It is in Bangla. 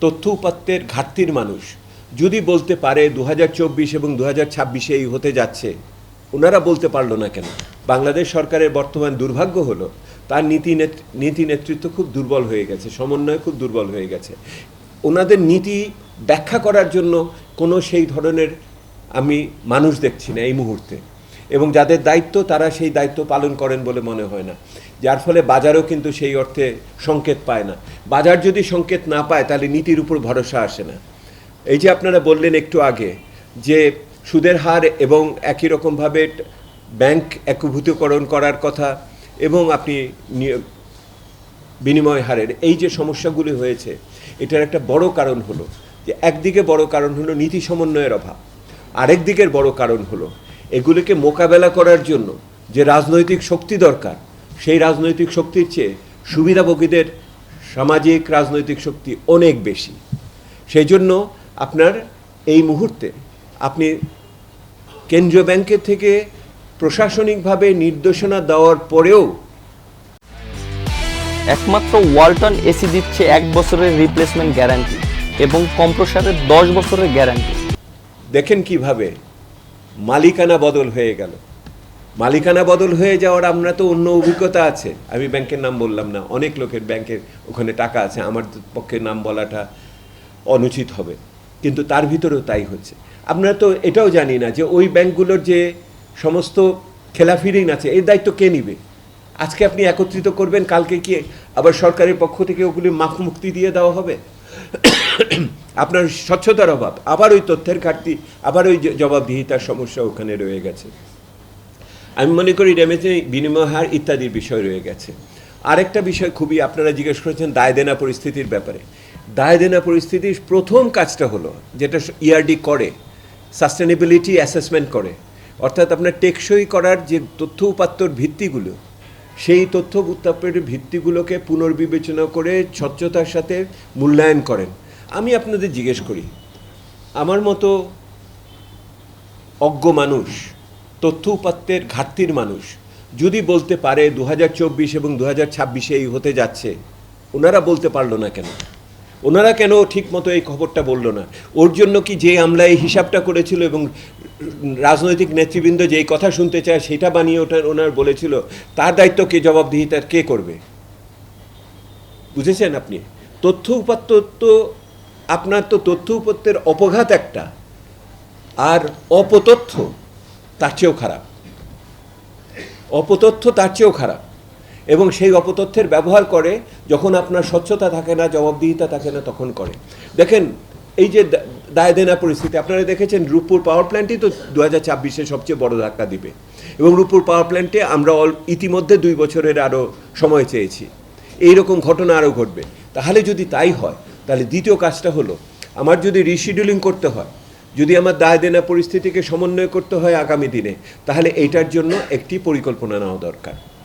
তথ্য উপাত্তের ঘাটতির মানুষ। যদি বলতে পারে দু এবং দু হাজার এই হতে যাচ্ছে, ওনারা বলতে পারল না কেন? বাংলাদেশ সরকারের বর্তমান দুর্ভাগ্য হলো, তার নেত- নীতি নেতৃত্ব খুব দুর্বল হয়ে গেছে, সমন্বয় খুব দুর্বল হয়ে গেছে। ওনাদের নীতি ব্যাখ্যা করার জন্য কোনো সেই ধরনের আমি মানুষ দেখছি না এই মুহূর্তে। এবং যাদের দায়িত্ব, তারা সেই দায়িত্ব পালন করেন বলে মনে হয় না। যার ফলে বাজারও কিন্তু সেই অর্থে সংকেত পায় না। বাজার যদি সংকেত না পায়, তাহলে নীতির উপর ভরসা আসে না। এই যে আপনারা বললেন একটু আগে যে সুদের হার এবং একই রকমভাবে ব্যাংক একীভূতকরণ করার কথা এবং আপনি বিনিময় হারের, এই যে সমস্যাগুলি হয়েছে, এটার একটা বড় কারণ হলো যে একদিকে বড় কারণ হলো নীতি সমন্বয়ের অভাব আরেক দিকের বড় কারণ হলো এগুলিকে মোকাবেলা করার জন্য যে রাজনৈতিক শক্তি দরকার সেই রাজনৈতিক শক্তির চেয়ে সুবিধাভোগীদের সামাজিক রাজনৈতিক শক্তি অনেক বেশি। সেই জন্য আপনার এই মুহূর্তে আপনি কেন্দ্রীয় ব্যাংকের থেকে প্রশাসনিকভাবে নির্দেশনা দেওয়ার পরেও একমাত্র ওয়ালটন এসি দিচ্ছে এক বছরের রিপ্লেসমেন্ট গ্যারান্টি এবং কম্প্রসারের দশ বছরের গ্যারান্টি। দেখেন কীভাবে মালিকানা বদল হয়ে গেল। মালিকানা বদল হয়ে যাওয়ার আমরা তো অন্য অভিজ্ঞতা আছে। আমি ব্যাংকের নাম বললাম না, অনেক লোকের ব্যাংকের ওখানে টাকা আছে, আমার পক্ষে নাম বলাটা অনুচিত হবে। কিন্তু তার ভিতরেও তাই হচ্ছে। আমরা তো এটাও জানি না যে ওই ব্যাংকগুলোর যে সমস্ত খেলাফি আছে, এর দায়িত্ব কে নিবে? আজকে আপনি একত্রিত করবেন, কালকে কি আবার সরকারের পক্ষ থেকে ওগুলি মাফ মুক্তি দিয়ে দেওয়া হবে? আপনার স্বচ্ছতার অভাব, আবার ওই তথ্যের ঘাটতি, আবার ওই জবাবদিহিতার সমস্যা ওখানে রয়ে গেছে। আমি মনে করি রেমেজে বিনিময় হার ইত্যাদির বিষয় রয়ে গেছে। আরেকটা বিষয় খুবই আপনারা জিজ্ঞেস করেছেন দায় দেনা পরিস্থিতির ব্যাপারে। দায় দেনা পরিস্থিতির প্রথম কাজটা হলো যেটা ইআরডি করে সাস্টেনেবিলিটি অ্যাসেসমেন্ট করে। অর্থাৎ আপনার টেকসই করার যে তথ্য উপাত্তর ভিত্তিগুলো, সেই তথ্য উত্তাপের ভিত্তিগুলোকে পুনর্বিবেচনা করে স্বচ্ছতার সাথে মূল্যায়ন করেন। আমি আপনাদের জিজ্ঞেস করি, আমার মতো অজ্ঞ মানুষ, তথ্য উপাত্তের ঘাটতির মানুষ, যদি বলতে পারে দু এবং দু হাজার এই হতে যাচ্ছে, ওনারা বলতে পারল না কেন? ওনারা কেন ঠিক মতো এই খবরটা বলল না? ওর জন্য কি যে আমলা এই হিসাবটা করেছিল এবং রাজনৈতিক নেতৃবৃন্দ যেই কথা শুনতে চায় সেটা বানিয়ে ওটা ওনার বলেছিল, তার দায়িত্ব কে, জবাবদিহিতার কে করবে? বুঝেছেন আপনি? তথ্য উপাত্ত তো আপনার তো তথ্য উপত্যের অপঘাত একটা, আর অপতথ্য তার চেয়েও খারাপ। অপতথ্য তার চেয়েও খারাপ। এবং সেই অপতথ্যের ব্যবহার করে যখন আপনার স্বচ্ছতা থাকে না, জবাবদিহিতা থাকে না, তখন করে। দেখেন, এই যে দায় দেনা পরিস্থিতি, আপনারা দেখেছেন রূপপুর পাওয়ার প্ল্যান্টই তো দু হাজার ছাব্বিশে সবচেয়ে বড় ধাক্কা দিবে। এবং রূপপুর পাওয়ার প্ল্যান্টে আমরা অল- ইতিমধ্যে দুই বছরের আরও সময় চেয়েছি। এই রকম ঘটনা আরও ঘটবে। তাহলে যদি তাই হয় তাহলে দ্বিতীয় কাজটা হলো, আমার যদি রিশিডিউলিং করতে হয়, যদি আমার দায় দেনা পরিস্থিতিকে সমন্বয় করতে হয় আগামী দিনে, তাহলে এইটার জন্য একটি পরিকল্পনা নেওয়া দরকার।